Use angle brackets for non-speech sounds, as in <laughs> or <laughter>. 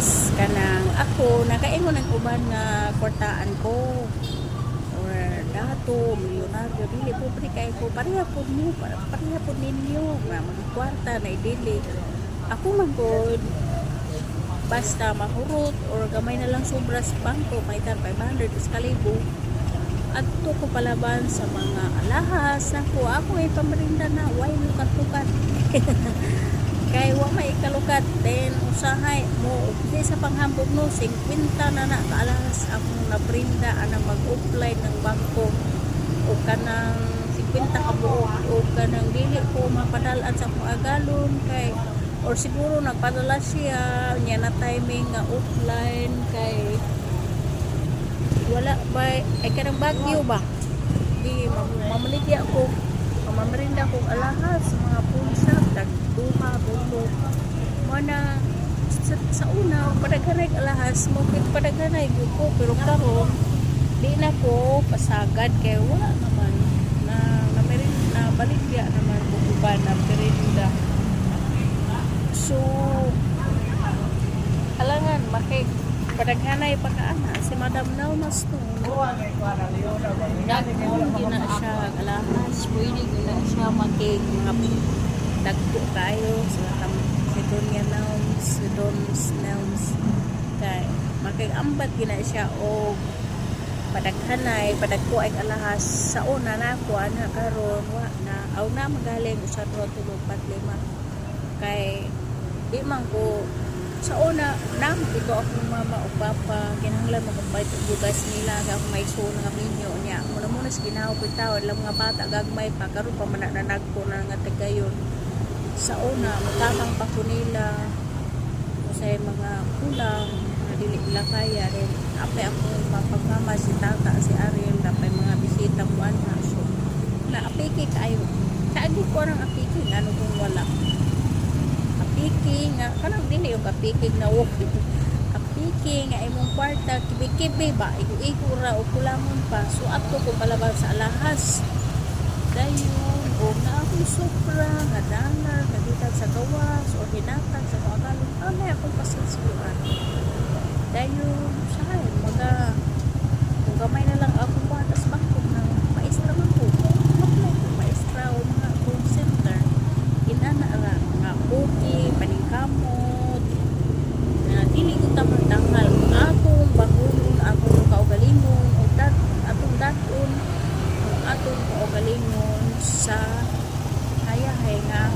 guys kanang ako nakaingon ng uban nga kwartaan ko. Or dato milyonaryo dili po pre kay ko pareha po mo pareha po ninyo nga magkwarta na dili ako man basta mahurot or gamay na lang sobra sa bangko may tan 500 is kalibo at to ko palaban sa mga alahas ako ako ay pamarinda na why kay wa <laughs> kalukat then usahay mo di sa panghambog no 50 na na kaalas akong nabrinda anang mag-apply ng bangko. O kanang 50 ka buo o kanang dili ko mapadalan sa akong agalon kay or siguro nagpadala siya niya na timing nga offline kay wala ba ay kanang bagyo ba? Di mam- mamaligya ko mamamarinda ko alahas mga punsa tagduha bulo mo na sa, sa una padaghanay alahas mo kit padaghanay gyud ko pero karon di na ko pasagad kay wala naman na na merin na baligya naman ko uban na merinda. So alangan makay padaghanay pa kaana si Madam Naumas to. Dagkon gina siya alahas pwede gina siya makig mga dagko kayo sa tam si Donya Don Naumas kay makig ambat gina siya o padaghanay padagko ay alahas sa una na ako ana karon wa na. Aw na magaling usa ro tulog pat lima. Kay di man ko sa una nang ito akong mama o papa. Kinahanglan kung bayad bugas nila akong may so nga minyo niya. Muna muna sa ginawa ko tawad lang mga bata gagmay pa. Karon pa man na nagko na nga tagayon. Sa una matamang pa ko nila sa mga kulang na dili nila kaya rin apay ako papagmama si tata si Ariel dapay mga bisita ko ana so na apiki kayo kaagi ko ang apiki ano kung wala? Kapiki nga kanang dili yung kapiki na walk <laughs> kapiki nga imong kwarta kibi-kibi ba? Igo ra o kulamon pa. So ato ko palabas sa alahas. Dayon o na akong sobra nga danar nagitag sa gawas o hinatag sa mga galon pagalingon sa hayahay nga